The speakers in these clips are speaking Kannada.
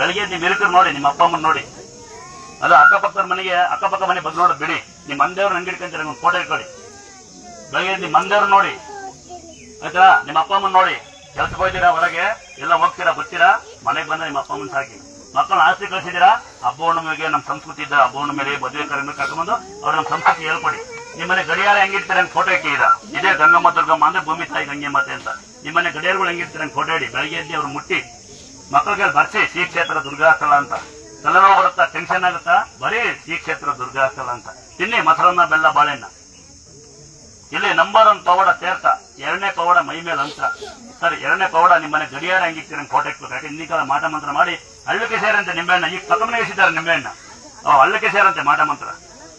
ಬೆಳಿಗ್ಗೆ ನಿಮ್ಮ ಹಿರಿಕರು ನೋಡಿ, ನಿಮ್ಮ ಅಪ್ಪ ಅಮ್ಮನ ನೋಡಿ. ಅದು ಅಕ್ಕಪಕ್ಕದ ಮನೆಗೆ, ಅಕ್ಕಪಕ್ಕ ಮನೆ ಬಂದು ನೋಡೋದು ಬಿಡಿ. ನಿಮ್ಮ ಮಂದೇವ್ರ ನಂಗೆ ಒಂದು ಫೋಟೋ ಇಟ್ಕೊಳ್ಳಿ. ಬೆಳಗ್ಗೆ ನಿಮ್ಮ ಮಂದೇವ್ರು ನೋಡಿ. ಆಯ್ತಾ? ನಿಮ್ಮ ಅಪ್ಪ ಅಮ್ಮನ ನೋಡಿ. ಕೆಲ್ಸಕ್ಕೆ ಹೋಗ್ತೀರಾ ಹೊರಗೆ? ಎಲ್ಲ ಹೋಗ್ತೀರಾ, ಬರ್ತೀರಾ? ಮನೆಗೆ ಬಂದ ನಿಮ್ಮ ಅಪ್ಪ ಅಮ್ಮನ ಸಾಕಿ. ಮಕ್ಕಳನ್ನ ಆಸ್ತಿ ಕಳಿಸಿದ್ದೀರಾ? ಹಬ್ಬ ಹುಣ್ಣಿಮೆಗೆ ನಮ್ಮ ಸಂಸ್ಕೃತಿ ಇದ್ದ ಹಬ್ಬ ಮೇಲೆ, ಮದುವೆ ಕರೆಯನ್ನು ಕರ್ಕೊಂಡು ಅವ್ರ ನಮ್ಮ ಸಂಸ್ಕೃತಿ ಹೇಳ್ಕೊಡಿ. ನಿಮ್ಮನೆ ಗಡಿಯಾರ ಹೆಂಗಿರ್ತಾರೆ ಅಂತ ಫೋಟೋ ಇಟ್ಟಿದ್ದೀರಾ? ಇದೇ ಗಂಗಮ್ಮ, ದುರ್ಗಮ್ಮ ಅಂದ್ರೆ ಭೂಮಿ ತಾಯಿ ಗಂಗೆ ಮಾತೆ ಅಂತ. ನಿಮ್ಮನೆ ಗಡಿಯಾರಗಳು ಹೆಂಗಿರ್ತಾರೆ ಅಂತ ಫೋಟೋ ಇಡಿ. ಬೆಳಗ್ಗೆ ಎದ್ದು ಅವ್ರು ಮುಟ್ಟಿ. ಮಕ್ಕಳಿಗೆ ಬರ್ಸಿ, ಶ್ರೀ ಕ್ಷೇತ್ರ ದುರ್ಗಾಸ್ಥಳ ಅಂತ. ತಲೆನೋವು ಬರುತ್ತಾ ಟೆನ್ಷನ್ ಆಗುತ್ತಾ? ಬರೀ ಶ್ರೀ ಕ್ಷೇತ್ರ ದುರ್ಗಾಸ್ಥಳ ಅಂತ. ತಿನ್ನಿ, ಮೊಸರನ್ನ, ಬೆಲ್ಲ, ಬಾಳೆಹಣ್ಣ. ಇಲ್ಲಿ ನಂಬರ್ ಒನ್ ಪವಾಡ ತೇರ್ತ ಎರಡನೇ ಪವಾಡ ಮೈ ಮೇಲೆ ಅಂತ ಸರಿ, ಎರಡನೇ ಪವಾಡ ನಿಮ್ಮನೆ ಗಡಿಯಾರ ಹೆಂಗಿರ್ತೀರ ಇಟ್ಬೇಕು ಯಾಕೆ ಇನ್ನಿಕಾಲ ಮಾಟ ಮಂತ್ರ ಮಾಡಿ ಹಳ್ಳಿಕೆ ಸೇರಂತೆ ನಿಂಬೆಹಣ್ಣ ಈಗ ಪಕ್ಕಮನೆ ಎಸಿದ್ದಾರೆ ನಿಂಬೆಹಣ್ಣ ಅವ್ ಹಳ್ಳಕ್ಕೆ ಸೇರಂತೆ ಮಾಟ ಮಂತ್ರ.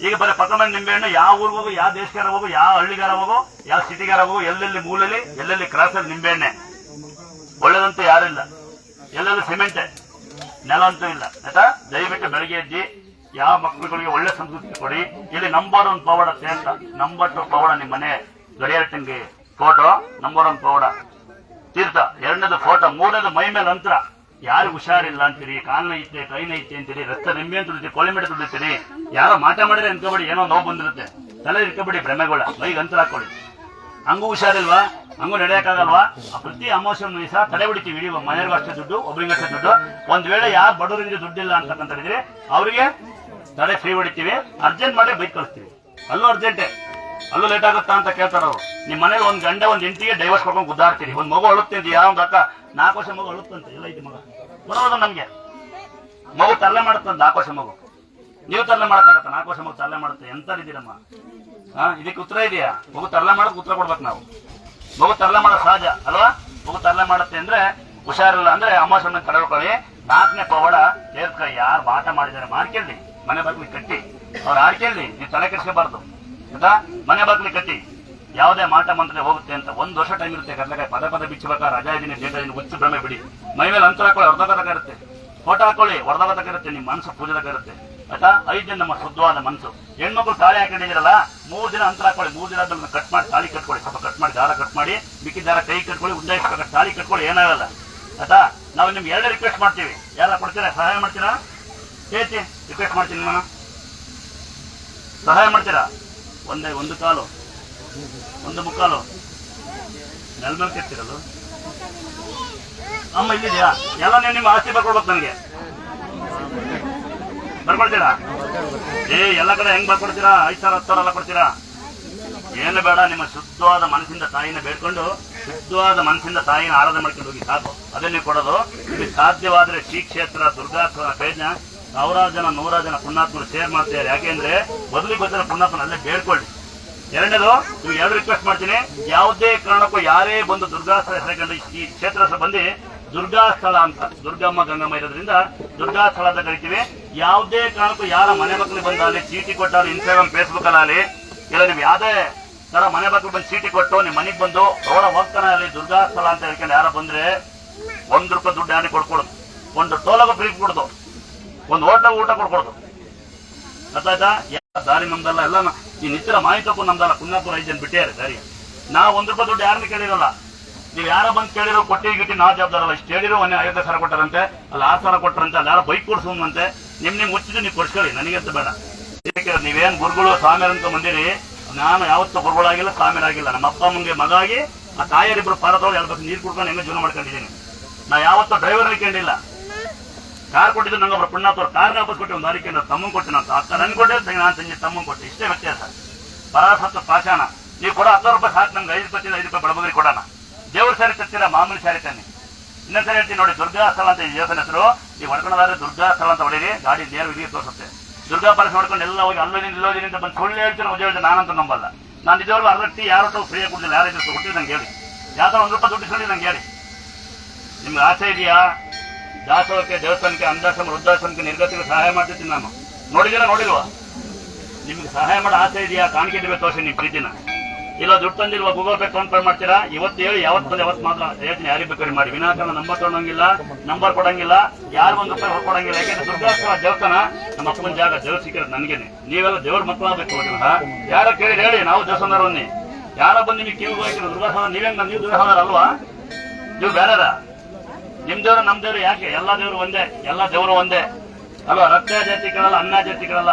ಈಗ ಬರೀ ಪಕ್ಕಮನೆ ನಿಂಬೆಹಣ್ಣು ಯಾವ ಊರಿಗೆ ಹೋಗು, ಯಾವ ದೇಶಗಾರ ಹೋಗು, ಯಾವ ಹಳ್ಳಿಗಾರ ಹೋಗು, ಯಾವ ಸಿಟಿಗಾರ ಹೋಗು, ಎಲ್ಲೆಲ್ಲಿ ಮೂಲಲ್ಲಿ, ಎಲ್ಲೆಲ್ಲಿ ಕ್ರಾಸಲ್ಲಿ ನಿಂಬೆಹಣ್ಣೆ ಒಳ್ಳೇದಂತೂ ಯಾರಿಲ್ಲ. ಎಲ್ಲೆಲ್ಲೂ ಸಿಮೆಂಟೆ ನೆಲ ಅಂತೂ ಇಲ್ಲ, ಆಯ್ತಾ? ದಯವಿಟ್ಟು ಬೆಳಗ್ಗೆ ಎದ್ದಿ ಯಾವ ಮಕ್ಕಳುಗಳಿಗೆ ಒಳ್ಳೆ ಸಂಸ್ಕೃತಿ ಕೊಡಿ. ಇಲ್ಲಿ ನಂಬರ್ ಒನ್ ಪವಾಡ ಸೇಂತ ನಂಬರ್ ಟು ಪವಾಡ ನಿಮ್ಮ ಮನೆ ಗಡಿಯಾರ ತಂಗಿ ಫೋಟೋ ನಂಬರ್ ಒನ್ ಪವಾಡ ತೀರ್ಥ, ಎರಡನೇದು ಫೋಟೋ ಮೂರನೇದು ಮೈ ಮೇಲೆ ಅಂತರ. ಯಾರು ಹುಷಾರಿಲ್ಲ ಅಂತೀರಿ ಕಾಲ್ನ ಐತೆ ಕೈನ ಐತೆ ಅಂತೀರಿ, ರಕ್ತ ನಿಂಬೆ ಅಂತ ತುಳಿತೀರಿ ಕೊಲೆ ಮೇಲೆ ತುಳಿತೀರಿ ಯಾರೋ ಮಾಟ ಮಾಡಿದ್ರೆ ಅನ್ಕೋಬೇಡಿ ಏನೋ ನೋವು ಬಂದಿರುತ್ತೆ. ತಲೆ ಇಟ್ಕೋಬೇಡಿ ಭ್ರಮೆಗಳ ಮೈಗೆ ಅಂತರ ಹಾಕೊಳ್ಳಿ ಹಂಗೂ ಹುಷಾರಿಲ್ವಾ? ಹಂಗೂ ನಡೆಯಕ್ಕಾಗಲ್ವಾ? ಪ್ರತಿ ಅಮಾವಾಸ್ಯ ದಿವಸ ತಡೆ ಹೊಡಿತೀವಿ ಇಡೀ ಮನೆಯವ್ರಿಗೂ ಅಷ್ಟೇ ದುಡ್ಡು, ಒಬ್ರಿಗೆ ಅಷ್ಟೇ ದುಡ್ಡು. ಒಂದ್ ವೇಳೆ ಯಾರು ಬಡವರಿಗೆ ದುಡ್ಡಿಲ್ಲ ಅಂತಕ್ಕಂಥದ್ದಿದ್ರೆ ಅವರಿಗೆ ತಡೆ ಫ್ರೀ ಹೊಡಿತೀವಿ ಅರ್ಜೆಂಟ್ ಮಾಡಿ ಬೈಕ್ ಕಳಿಸ್ತೀವಿ. ಅಲ್ಲೂ ಅರ್ಜೆಂಟೆ. ಅಲ್ಲೂ ಲೇಟ್ ಆಗುತ್ತಾ ಅಂತ ಕೇಳ್ತಾರ? ಅವ್ರು ನಿಮ್ಮ ಮನೇಲಿ ಒಂದ್ ಗಂಡ, ಒಂದ್ ಎಂಟಿಗೆ ಡೈವರ್ಸ್ ಕೊಡ್ಕೊಂಡು ಗುದ್ದಾಡ್ತೀರಿ. ಒಂದ್ ಮಗು ಅಳುತ್ತೆ ಅಂತ ಯಾವ ಅಕ್ಕ? ನಾಲ್ಕು ವರ್ಷ ಮಗು ಅಳುತ್ತಂತೆ. ಎಲ್ಲ ಐತಿ ಮಗ. ಬರೋದು ನಮ್ಗೆ. ಮಗು ತರಲೆ ಮಾಡುತ್ತಂತ, ನಾಲ್ಕು ವರ್ಷ ಮಗು. ನೀವು ತರಲೆ ಮಾಡಕ್ಕಾಗತ್ತ? ನಾಲ್ಕು ವರ್ಷ ಮಗು ತರಲೆ ಮಾಡುತ್ತೆ. ಇದೀರಮ್ಮ ಹಾ, ಇದಕ್ಕೆ ಉತ್ತರ ಇದೆಯಾ? ಮಗು ತರಲೆ ಮಾಡೋದು ಉತ್ತರ ಕೊಡ್ಬೇಕು ನಾವು. ಮಗು ತರಲೆ ಮಾಡೋದು ಸಹಜ, ಅಲ್ವಾ? ಮಗು ತರಲೆ ಮಾಡುತ್ತೆ ಅಂದ್ರೆ ಹುಷಾರಿಲ್ಲ ಅಂದ್ರೆ ಅಮಾಸನ್ನ ಕಳ್ಕೊಳ್ಳಿ ನಾಲ್ಕನೇ ಪವಾಡ ತೀರ್ಥ ಯಾರು ಬಾಟ ಮಾಡಿದ್ದಾರೆ ಮಾಡ್ಕೇಳಿ ಮನೆ ಬಗ್ಲಿ ಕಟ್ಟಿ. ಅವ್ರು ಆಡ್ಕೇಳಿ ನೀವು ತಲೆ ಕೆಡಿಸ್ಕೋಬಾರ್ದು. ಆಯ್ತಾ? ಮನೆ ಬಗ್ಲಿ ಕಟ್ಟಿ. ಯಾವುದೇ ಮಾಟ ಮಂತ್ರ ಹೋಗುತ್ತೆ ಅಂತ ಒಂದ್ ವರ್ಷ ಟೈಮ್ ಇರುತ್ತೆ ಕರ್ನಾಟಕ ಪದ ಪದ ಬಿಚ್ಚಬೇಕಾ? ರಜಾ ಇದೀನಿ ಡೇಟ್ ಇದೀನಿ ಹುಚ್ಚು ಭ್ರಮೆ ಬಿಡಿ. ಮೈ ಮೇಲೆ ಅಂತರ ಹಾಕೊಳ್ಳಿ ಹೊಡೆದಾಗ ಇರುತ್ತೆ. ಫೋಟೋ ಹಾಕೊಳ್ಳಿ ಹೊರದಾಗ ಇರುತ್ತೆ. ನಿಮ್ಮ ಮನಸ್ಸು ಪೂಜೆ ಇರುತ್ತೆ. ಆಯ್ತಾ ಐದು ದಿನ ನಮ್ಮ ಶುದ್ಧವಾದ ಮನಸ್ಸು ಹೆಣ್ಮಕ್ಳು ತಾಳಿ ಹಾಕೊಂಡಿದ್ದೀರಲ್ಲ, ಮೂರು ದಿನ ಅಂತರ ಹಾಕೊಳ್ಳಿ, ಮೂರು ದಿನ ಅದನ್ನು ಕಟ್ ಮಾಡಿ ತಾಳಿ ಕಟ್ಕೊಳ್ಳಿ, ಸ್ವಲ್ಪ ಕಟ್ ಮಾಡಿ, ದಾರ ಕಟ್ ಮಾಡಿ ಮಿಕ್ಕಿ ದಾರ ಕೈ ಕಟ್ಕೊಳ್ಳಿ ಉದ್ದ ಇಟ್ಕೊಂಡು ತಾಳಿ ಕಟ್ಕೊಳ್ಳಿ, ಏನಾಗಲ್ಲ. ಆಯ್ತಾ ನಾವು ನಿಮ್ಗೆ ಎರಡು ರಿಕ್ವೆಸ್ಟ್ ಮಾಡ್ತೀವಿ. ಯಾರ ಕೊಡ್ತೀರಾ? ಸಹಾಯ ಮಾಡ್ತೀರಾ? ಹೇಳ್ತಿ ರಿಕ್ವೆಸ್ಟ್ ಮಾಡ್ತೀನಿ ನಾನು ಸಹಾಯ ಮಾಡ್ತೀರಾ? ಒಂದೇ, ಒಂದು ಕಾಲು. ಒಂದು ಮುಕ್ಕಾಲು. ನೆಲ್ಮೇಲೆ ಕೆತ್ತಿರಲ್ಲ ಅಮ್ಮ ಇಲ್ಲಿದೆಯಾ? ಎಲ್ಲ ನೀವು ನಿಮ್ಮ ಆಸ್ತಿ ಬರ್ಕೊಡ್ಬೇಕು ನನಗೆ. ಬರ್ಕೊಡ್ತೀರಾ? ಏ, ಎಲ್ಲ ಕಡೆ ಹೆಂಗ್ ಬರ್ಕೊಡ್ತೀರಾ? ಐದ್ ಸಾವಿರ, ಹತ್ತು ಸಾವಿರ ಎಲ್ಲ ಕೊಡ್ತೀರಾ? ಏನು ಬೇಡ, ನಿಮ್ಮ ಶುದ್ಧವಾದ ಮನಸ್ಸಿಂದ ತಾಯಿನ ಬೇಡ್ಕೊಂಡು, ಶುದ್ಧವಾದ ಮನಸ್ಸಿಂದ ತಾಯಿನ ಆರಾಧನೆ ಮಾಡ್ಕೊಂಡು ಹೋಗಿ, ಸಾಕು. ಅದೇ ನೀವು ಕೊಡೋದು. ನಿಮಗೆ ಸಾಧ್ಯವಾದ್ರೆ ಶ್ರೀ ಕ್ಷೇತ್ರ ದುರ್ಗಾತ್ಮನ ಪ್ರಯತ್ನ ಸಾವಿರಾರು ಜನ, ನೂರಾರು ಜನ ಪುಣ್ಯಾತ್ಮರು ಶೇರ್ ಮಾಡ್ತಾರೆ ಯಾಕೆಂದ್ರೆ ಮೊದಲಿಗೆ ಗೊತ್ತಿರೋ ಪುಣ್ಯಾತ್ಮನ ಅಲ್ಲೇ ಬೇಡ್ಕೊಳ್ಳಿ. ಎರಡನೇದು ನೀವು ಎರಡು ರಿಕ್ವೆಸ್ಟ್ ಮಾಡ್ತೀನಿ. ಯಾವುದೇ ಕಾರಣಕ್ಕೂ ಯಾರೇ ಬಂದು ದುರ್ಗಾಸ್ಥಳ ಹೆಸರುಕೊಂಡು ಈ ಕ್ಷೇತ್ರ ಬಂದು ದುರ್ಗಾ ಸ್ಥಳ ಅಂತ, ದುರ್ಗಮ್ಮ, ಗಂಗಮ್ಮ ಇರೋದ್ರಿಂದ ದುರ್ಗಾ ಸ್ಥಳ ಅಂತ ಕರಿತೀವಿ. ಯಾವುದೇ ಕಾರಣಕ್ಕೂ ಯಾರ ಮನೆ ಮಕ್ಕಳು ಬಂದಾಗಲಿ, ಚೀಟಿ ಕೊಟ್ಟಾಗಲಿ ಇನ್ಸ್ಟಾಗ್ರಾಮ್ ಫೇಸ್ಬುಕ್ ಅಲ್ಲಿ ಇಲ್ಲ ನೀವು ಯಾವುದೇ ತರ ಮನೆ ಮಕ್ಕಳು ಬಂದು ಚೀಟಿ ಕೊಟ್ಟು ನಿಮ್ಮ ಮನೆಗೆ ಬಂದು ಅವರ ಹೋಗ್ತಾನೆ ಅಲ್ಲಿ ದುರ್ಗಾ ಸ್ಥಳ ಅಂತ ಹೇಳ್ಕೊಂಡು ಯಾರ ಬಂದ್ರೆ ಒಂದ್ ರೂಪಾಯಿ ದುಡ್ಡು ಯಾರಿಗೆ ಕೊಡ್ಕೊಡೋದು. ಒಂದು ಟೋಲಾಗ ಫ್ರೀ ಕೊಡೋದು ಒಂದು ಹೋಟ್ಲಾಗ ಊಟ ಕೊಡ್ಕೊಡೋದು. ಗೊತ್ತಾಯ್ತಾ ಯಾವ ದಾರಿ ನಮ್ದಲ್ಲ, ಎಲ್ಲ ನ- ಈ ನಿತ್ಯದ ಮಾಹಿತಿ ತಪ್ಪು ನಮ್ದಲ್ಲ ಕುನ್ನಾಪುರ ಐದು ಜನ ಬಿಟ್ಟಿದ್ದಾರೆ ದಾರಿ? ನಾವು ಒಂದ್ ರೂಪಾಯಿ ದುಡ್ಡು ಯಾರನ್ನ ಕೇಳಿರಲ್ಲ. ನೀವು ಯಾರ ಬಂದು ಕೇಳಿರೋ ಕೊಟ್ಟಿ ಗಿಟ್ಟಿ ನಾವು ಜವಾಬ್ದಾರಲ್ಲ ಇಷ್ಟು ಹೇಳಿರೋ ಒಂದೇ ಐವತ್ತು ಸಾವಿರ ಕೊಟ್ಟರಂತೆ, ಅಲ್ಲಿ ಆರು ಸಾವಿರ ಕೊಟ್ಟರಂತೆ, ಅಲ್ಲಿ ಯಾರೋ ಬೈಕ್ ಕೊಡ್ಸೋಮಂತೆ ನಿಮ್ ನಿಮ್ ಮುಚ್ಚಿದ್ರೆ ನೀವು ಕೊಡ್ಸ್ಕೊಳ್ಳಿ ಅಂತ ಬೇಡ. ನೀವೇನ್ ಗುರುಗಳು ಅಂತ ಬಂದಿರಿ? ನಾನು ಯಾವತ್ತೂ ಗುರುಗಳಾಗಿಲ್ಲ ಸ್ವಾಮಿಯರಾಗಿಲ್ಲ ನಮ್ಮ ಅಪ್ಪ ಅಮ್ಮಂಗೆ ಮಗ ಆಗಿ, ಆ ತಾಯಿಯರಿಬ್ರು ಪಾರದವ್ರು ಎರಡು ನೀರು ಕುಡ್ಕೊಂಡು ಹೆಂಗ ಜೀವನ ಮಾಡ್ಕೊಂಡಿದ್ದೀನಿ. ನಾ ಯಾವತ್ತೂ ಡ್ರೈವರ್ ಅನ್ಕೊಂಡಿಲ್ಲ ಕಾರ್ ಕೊಟ್ಟಿದ್ದು ನಂಗೆ ಒಬ್ಬರು ತೋರ್ ಕಾರ್ ವಾಪಸ್ ಕೊಟ್ಟು ಒಂದು ಅರಿಕೆ ತಮ್ಮ ಕೊಟ್ಟಿನ ನಾನು ಅಕ್ಕ ನನ್ಗೆ ಕೊಟ್ಟೆ ನಾನು ತಂಗಿ ತಮ್ಮ ಕೊಟ್ಟೆ. ಇಷ್ಟೇ ವ್ಯತ್ಯಾಸ. ಪರಾಸತ್ವ ಪಾಷಾಣ. ನೀವು ಕೊಡೋ ಹತ್ತು ರೂಪಾಯಿ ಸಾಕು ನಮ್ಗೆ ಐದು ರೂಪಾಯಿ ಐದು ರೂಪಾಯಿ ಬಡಬಗ್ರಿ ಕೊಡೋಣ. ದೇವ್ರ ಸಾರಿ ತರ್ತೀರ? ಮಾಮೂಲಿ ಸಾರಿ ತನ್ನಿ ಇನ್ನೊಂದ್ಸರಿ ಹೇಳ್ತೀನಿ ನೋಡಿ, ದುರ್ಗಾ ಸ್ಥಳ ಅಂತ ದೇವಸ್ಥಾನ ಹೆಸರು. ನೀವು ಹೊಡ್ಕೊಳ್ಳೋದಾದ್ರೆ ದುರ್ಗಾ ಸ್ಥಳ ಅಂತ ಹೊಡೀರಿ, ಗಾಡಿ ನೇರ ವಿಧಿಗೆ ತೋರಿಸುತ್ತೆ. ದುರ್ಗಾ ಪರಸ್ ಹೊಡ್ಕೊಂಡು ಎಲ್ಲ ಹೋಗಿ ಅಲ್ಲೋದಿ ಇಲ್ಲೋದಿನ ಅಂತ ಬಂದು ಸುಳ್ಳು ಹೇಳ್ತೀನಿ ಉಜ ಹೇಳ್ತೀನಿ ನಾನಂತ ನಂಬಲ್ಲ. ನಾನು ಇದುವರೆಗೂ ಅರ್ಧಟ್ಟಿ ಯಾರು ಫ್ರೀಯಾಗಿ ಕೊಡ್ತಿಲ್ಲ ಯಾರು ಕೊಟ್ಟಿದ್ದು ನಂಗೆ ಹೇಳಿ. ಯಾವ ಒಂದು ರೂಪಾಯಿ ದುಡ್ಡು ನಂಗೆ ಹೇಳಿ. ನಿಮ್ಗೆ ಆಸೆ ಇದೆಯಾ? ದಾಸೋಹಕ್ಕೆ ದೇವಸ್ಥಾನಕ್ಕೆ ಅಂದಾಶ್ರಮ ವೃದ್ಧಾಶ್ರಮಕ್ಕೆ ನಿರ್ಗತಿಗೆ ಸಹಾಯ ಮಾಡ್ತಿದ್ದೀನಿ ನಾನು. ನೋಡಿದ್ದೀರಾ, ನೋಡಿಲ್ವಾ? ನಿಮ್ಗೆ ಸಹಾಯ ಮಾಡೋ ಆಸೆ ಇದೆಯಾ? ಕಾಣಿಕೆ ಇಡಬೇಕು ತೋರಿಸಿ ನಿಮ್ಮ ಪ್ರೀತಿನ. ಇಲ್ಲ ದುಡ್ಡು ತಂದಿಲ್ವಾ ಗೂಗಲ್ ಪೇ ಫೋನ್ ಪೇ ಮಾಡ್ತೀರಾ? ಇವತ್ತು ಹೇಳಿ, ಯಾವತ್ತು ಬಂದು ಯಾವತ್ತು ಮಾತ್ರ ಹೇಳ್ತೀನಿ, ಯಾರಿಗೆ ಬೇಕಾದ್ರೆ ಮಾಡಿ. ವಿನಾಕಾರಣ ನಂಬರ್ ತೊಗೊಂಡಂಗಿಲ್ಲ ನಂಬರ್ ಕೊಡಂಗಿಲ್ಲ, ಯಾರು ಒಂದು ರೂಪಾಯಿ ಕೊಡಂಗಿಲ್ಲ. ಯಾಕೆಂದ್ರೆ ದುರ್ಗಾಶ್ರಮ ದೇವಸ್ಥಾನ, ನಮ್ಮ ಅಪ್ಪನ ಜಾಗ, ದೇವ್ರು ಸಿಕ್ಕಿರೋದು ನನಗೇನೆ. ನೀವೆಲ್ಲ ದೇವ್ರ ಮಕ್ಕಳಾಗಬೇಕು ಯಾರ ಕೇಳಿ ಹೇಳಿ, ನಾವು ದೇವಸ್ಥಾನ ಯಾರೋ ಬಂದು ನಿಮಗೆ ಕಿವಿಗೆ ಹೋಗಿರೋ ದುರ್ಗಾಸ್ಥಾನ ನೀವೇ ನೀವು ದುರ್ಗಾಶ್ರಮ ಅಲ್ವಾ? ನೀವು ಬೇರೆದ? ನಿಮ್ ದೇವ್ರು ನಮ್ ದೇವ್ರು ಯಾಕೆ? ಎಲ್ಲಾ ದೇವ್ರು ಒಂದೇ, ಎಲ್ಲಾ ದೇವ್ರು ಒಂದೇ. ಅಲ್ವಾ? ರಕ್ತ ಜಾತಿಗಳಲ್ಲ, ಅನ್ನ ಜಾತಿಗಳಲ್ಲ.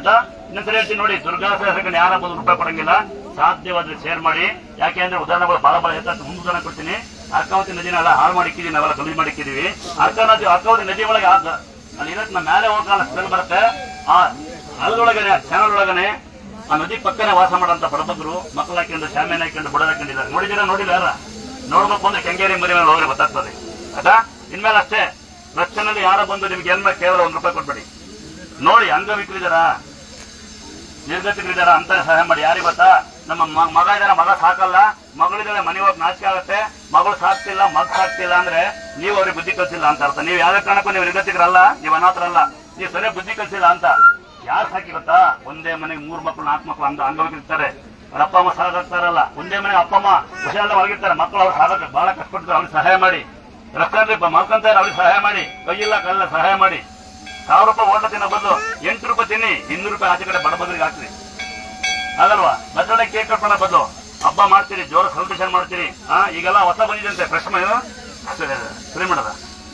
ಅದ? ಇನ್ನೊಂದ್ಸರಿ ಹೇಳ್ತೀನಿ ನೋಡಿ ದುರ್ಗಾ ಸಹಸ್ರಕ್ಕೆ ಯಾರ ಬಂದು ರೂಪಾಯಿ ಕೊಡಂಗಿಲ್ಲ. ಸಾಧ್ಯವಾದ್ರೆ ಶೇರ್ ಮಾಡಿ. ಯಾಕೆ ಅಂದ್ರೆ ಉದಾಹರಣೆಗಳು ಬಹಳ ಬಹಳ ಹೆಚ್ಚು ಮುಂದೆ ಉದಾಹರಣೆ ಕೊಡ್ತೀನಿ. ಅರ್ಕಾವತಿ ನದಿನೆಲ್ಲ ಹಾಳು ಮಾಡಿಕ್ಕಿದೀವಿ, ನಾವೆಲ್ಲ ಕಮ್ಮಿ ಮಾಡಿಕ್ಕಿದೀವಿ. ಅರ್ಕಾವತಿ ಅರ್ಕಾವತಿ ನದಿ ಒಳಗೆ ಆಗ ಅಲ್ಲಿ ಇರತ್ ನಮ್ಮ ಮೇಲೆ ಹೋಗಲ್ಲ ಸ್ಮೆಲ್ ಬರುತ್ತೆ. ಆ ಅಲ್ಲೊಳಗನೆ ಚಾನಲ್ ಒಳಗನೆ ಆ ನದಿ ಪಕ್ಕನೆ ವಾಸ ಮಾಡಂತ ಬಡಬಗ್ರು ಮಕ್ಕಳು ಹಾಕೊಂಡು ಶಾಮಿನ ಹಾಕೊಂಡು ಬುಡ ಹಾಕೊಂಡಿದ್ದಾರೆ. ನೋಡಿದಿರ ನೋಡಿಲ್ಲ ಯಾರ? ನೋಡ್ಬೇಕು ಅಂದ್ರೆ ಕೆಂಗೇರಿ ಮರಿ ಮೇಲೆ ಹೋಗ್ರೆ ಗೊತ್ತಾಗ್ತದೆ. ಆಯ್ತಾ ಇನ್ಮೇಲೆ ಅಷ್ಟೇ ರಕ್ಷಣೆಯಲ್ಲಿ ಯಾರೋ ಬಂದು ನಿಮ್ಗೆ ಏನ್ ಕೇವಲ ಒಂದ್ ರೂಪಾಯಿ ಕೊಟ್ಬಿಡಿ. ನೋಡಿ ಅಂಗವಿಕಲಿದಾರ ನಿರ್ಗತಿಗಳಿದಾರ ಅಂತ ಸಹಾಯ ಮಾಡಿ. ಯಾರಿಗೆ ಗೊತ್ತಾ? ನಮ್ಮ ಮಗ ಇದಾರ ಮಗ ಸಾಕಲ್ಲ. ಮಗಳಿದಾರೆ ಮನೆ ಹೋಗಿ ನಾಚಿಕೆ ಆಗುತ್ತೆ. ಮಗಳು ಸಾಕ್ತಿಲ್ಲ, ಮಗ ಸಾಕ್ತಿಲ್ಲ ಅಂದ್ರೆ ನೀವು ಅವ್ರಿಗೆ ಬುದ್ಧಿ ಕಲ್ಸಿಲ್ಲ ಅಂತ ಅರ್ಥ. ನೀವು ಯಾವ ಕಾರಣಕ್ಕೂ ನೀವು ನಿರ್ಗತಿಕರಲ್ಲ, ನೀವು ಅನಾಥರಲ್ಲ. ನೀವು ಸರಿಯಾಗಿ ಬುದ್ಧಿ ಕಲ್ಸಿಲ್ಲ ಅಂತ. ಯಾರು ಸಾಕಿ ಗೊತ್ತಾ? ಒಂದೇ ಮನೆಗೆ ಮೂರ್ ಮಕ್ಳು, ನಾಲ್ಕು ಮಕ್ಳು ಅಂತ ಅಂಗವಿಕಲಿರ್ತಾರೆ ಅವ್ರ ಅಪ್ಪ ಅಮ್ಮ ಸಾಕಾಗ್ತಾರಲ್ಲ. ಒಂದೇ ಮನೆ ಅಪ್ಪ ಅಮ್ಮ ಹುಷಾರಲ್ಲ ಮಕ್ಕಳು ಅವ್ರು ಸಾಗಕ್ಕೆ ಬಹಳ ಕಷ್ಟಪಡ್ತಾರೆ ಅವ್ರಿಗೆ ಸಹಾಯ ಮಾಡಿ. ರೊಕ್ಕ ಮಾಡ್ಕೊಂತ ಅವ್ರಿಗೆ ಸಹಾಯ ಮಾಡಿ ಕೈಯಿಲ್ಲ ಕಲ್ಲ ಸಹಾಯ ಮಾಡಿ. ಸಾವಿರ ರೂಪಾಯಿ ಓಟ ತಿನ್ನೋ ಬದಲು ಎಂಟು ರೂಪಾಯಿ ತಿನ್ನಿ ಇನ್ನೂರು ರೂಪಾಯಿ ಆಚೆ ಕಡೆ ಬಡಬದ್ರಿಗೆ ಹಾಕ್ರಿ ಆಗಲ್ವಾ ಬರ್ತಡೇ ಕೇಕ್ ಕಟ್ಕೊಂಡ ಬದಲು. ಹಬ್ಬ ಮಾಡ್ತೀರಿ ಜೋರ ಸೆಲೆಬ್ರೇಷನ್ ಮಾಡ್ತೀರಿ. ಹಾ ಈಗೆಲ್ಲ ಹೊಸ ಬಂದಿದೆ ಅಂತೆ ಫ್ರೆಶ್ ಸ್ಪ್ರೇ ಮಾಡೋದ?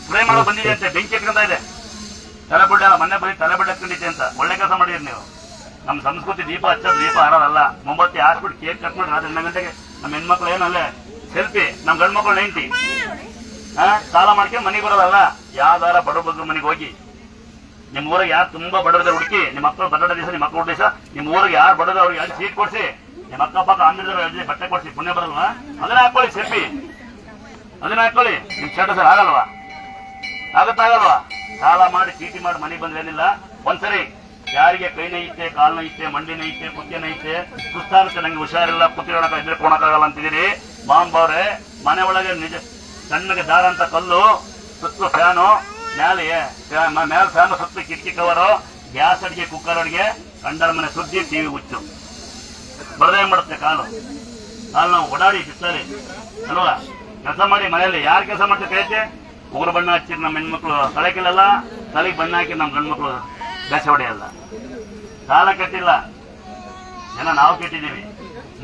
ಸ್ಪ್ರೇ ಮಾಡೋ ಬಂದಿದೆ ಅಂತೆ ಬೆಂಕಿ ಇಟ್ಕೊಂತ ಇದೆ ತಲೆ ಬುಡ್ಡೆ ಅಲ್ಲ ಮೊನ್ನೆ ಬರೀ ತಲೆ ಬುಡ್ಡೆ ಅಂತ. ಒಳ್ಳೆ ಕೆಲಸ ಮಾಡಿದ್ರಿ ನೀವು. ನಮ್ಮ ಸಂಸ್ಕೃತಿ ದೀಪ ಹಚ್ಚೋದು ದೀಪ ಹಾರೋದಲ್ಲ. ಮುಂಬತ್ತಿ ಹಾಕ್ಬಿಟ್ಟು ಕೇಕ್ ಕಟ್ ಮಾಡಿ ರಾತ್ರಿ ಹನ್ನೊಂದು ಗಂಟೆಗೆ. ನಮ್ಮ ಹೆಣ್ಮಕ್ಳು ಏನಲ್ಲೇ? ಸೆಲ್ಫಿ. ನಮ್ಮ ಗಂಡು ಮಕ್ಳು ನೈಂಟಿ. ಸಾಲ ಮಾಡ್ಕೊಂಡು ಮನೆಗೆ ಬರೋದಲ್ಲ. ಯಾವ್ದಾರ ಬಡ ಬಗ್ಗೆ ಮನೆಗೆ ಹೋಗಿ. ನಿಮ್ಮ ಊರಿಗೆ ಯಾರು ತುಂಬಾ ಬಡವರ ಹುಡುಕಿ ನಿಮ್ಮ ಮಕ್ಕಳು ಬಡ ದಿವಸ ನಿಮ್ಮ ಮಕ್ಕಳು ದಿವಸ ನಿಮ್ಮ ಊರಿಗೆ ಯಾರು ಬಡದ ಅವ್ರಿಗೆ ಯಾರು ಸೀಟ್ ಕೊಡಿಸಿ ನಿಮ್ಮ ಅಕ್ಕ ಪಕ್ಕ ಎರಡು ಬಟ್ಟೆ ಕೊಡಿಸಿ, ಪುಣ್ಯ ಬರಲ್ವಾ? ಅದನ್ನ ಹಾಕೊಳ್ಳಿ ಸೆಲ್ಫಿ ಅದನ್ನ ಹಾಕೊಳ್ಳಿ. ನಿಮ್ ಸ್ಟೇಟಸ್ ಆಗಲ್ವಾ? ಆಗತ್ತಾಗಲ್ವಾ ಸಾಲ ಮಾಡಿ, ಚೀಟಿ ಮಾಡಿ ಮನೆಗೆ ಬಂದ್ರೆ ಏನಿಲ್ಲ. ಒಂದ್ಸರಿ ಯಾರಿಗೆ ಕೈ ನೈತೆ, ಕಾಲ್ ನೈತೆ, ಮಂಡಿ ನೈತೆ, ಕುತ್ತಿಗೆ ನೈತೆ, ಸುಸ್ತಾಗುತ್ತೆ, ನಂಗೆ ಹುಷಾರಿಲ್ಲ ಕುತ್ತಿರೋಣ ಇದ್ರೆ ಕೊಣಕ್ಕಾಗಲ್ಲ ಅಂತಿದ್ದೀರಿ ಮಾಂಬವ್ರೆ ಮನೆ ಒಳಗೆ ನಿಜ ಸಣ್ಣಗೆ ದಾರ ಅಂತ ಕಲ್ಲು, ಸುತ್ತಲೂ ಫ್ಯಾನು ಮೇಲೆ ಮೇಲೆ ಫ್ಯಾನ್ ಸುತ್ತಲು ಕಿಟಕಿ ಕವರು ಗ್ಯಾಸ್ ಅಡಿಗೆ ಕುಕ್ಕರ್ ಅಡಿಗೆ, ಕಂಡರ ಮನೆ ಸುದ್ದಿ ಟಿವಿ ಹುಚ್ಚು. ಬರದೇ ಮಾಡುತ್ತೆ ಕಾಲು? ಕಾಲು ನಾವು ಓಡಾಡಿ ಬಿತ್ತಲಿ ಅಲ್ವಾ? ಕೆಲಸ ಮಾಡಿ ಮನೆಯಲ್ಲಿ ಯಾರು ಕೆಲಸ ಮಾಡ್ತಾರೆ ಕೈತೆ ಉಗುರು ಬಣ್ಣ ಹಚ್ಚಿರಿ ನಮ್ಮ ಹೆಣ್ಮಕ್ಳು ತಲೆಕಿಲ್ಲಲ್ಲ, ತಲೆಗೆ ಬಣ್ಣ ಹಾಕಿ ನಮ್ಮ ಗಂಡ್ಮಕ್ಳು ಬೇಸ ಹೊಡೆಯಲ್ಲ. ಸಾಲ ಕಟ್ಟಿಲ್ಲ. ಜನ ನಾವು ಕೆಟ್ಟಿದ್ದೀವಿ.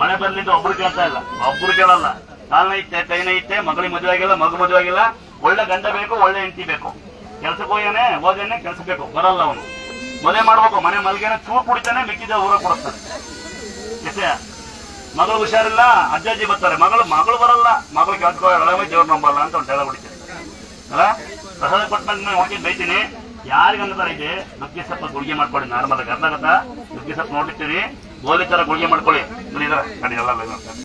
ಮಳೆ ಬರ್ಲಿದ್ದು ಒಬ್ರು ಕೇಳ್ತಾ ಇಲ್ಲ. ಒಬ್ರು ಕೇಳಲ್ಲ. ಕಾಲ್ನ ಐತೆ ಕೈನ ಐತೆ ಮಗಳಿಗೆ ಮದುವೆ ಆಗಿಲ್ಲ ಮಗು ಮದುವೆ ಆಗಿಲ್ಲ. ಒಳ್ಳೆ ಗಂಡ ಬೇಕು ಒಳ್ಳೆ ಹೆಂಡತಿ ಬೇಕು. ಕೆಲ್ಸಕ್ಕೆ ಹೋಗ್ಯಾನೆ ಹೋದೇನೆ ಕೆಲ್ಸ ಬೇಕು. ಬರಲ್ಲ ಅವನು. ಮದುವೆ ಮಾಡ್ಬೇಕು ಮನೆ ಮಲ್ಗೇನೆ ಚೂರು ಕುಡಿತಾನೆ ಮಿಕ್ಕಿದ ಊರ ಕೊಡಿಸ್ತಾನೆ ಎಷ್ಟೇ? ಮಗಳು ಹುಷಾರಿಲ್ಲ ಅಜ್ಜಾಜಿ ಬರ್ತಾರೆ. ಮಗಳು ಮಗಳು ಬರಲ್ಲ. ಮಗಳು ಕೆಲ್ಸಕ್ಕೆ ದೇವ್ರ ನಂಬಲ್ಲ ಅಂತ ಒಂದು ಹೇಳ ಬಿಡ್ತೀನಿ. ಅಲ್ಲ? ಪ್ರಸಾದ ಕೊಟ್ಟ ಹೋಗಿ ಬೈತೀನಿ. ಯಾರಿಗೆ ಅನ್ನತಾರೆ ಇದೆ ನುಗ್ಗಿ ಸೊಪ್ಪ ಗುಳಿಗೆ ಮಾಡ್ಕೊಳ್ಳಿ ನಾರ್ಮಲ್ ಅರ್ಥ ನುಗ್ಗಿ ಸೊಪ್ಪು ನೋಡಿರ್ತೀನಿ ಗೋಲಿ ತರ ಗುಳಿಗೆ ಮಾಡ್ಕೊಳ್ಳಿ. ಇದಾರೆ,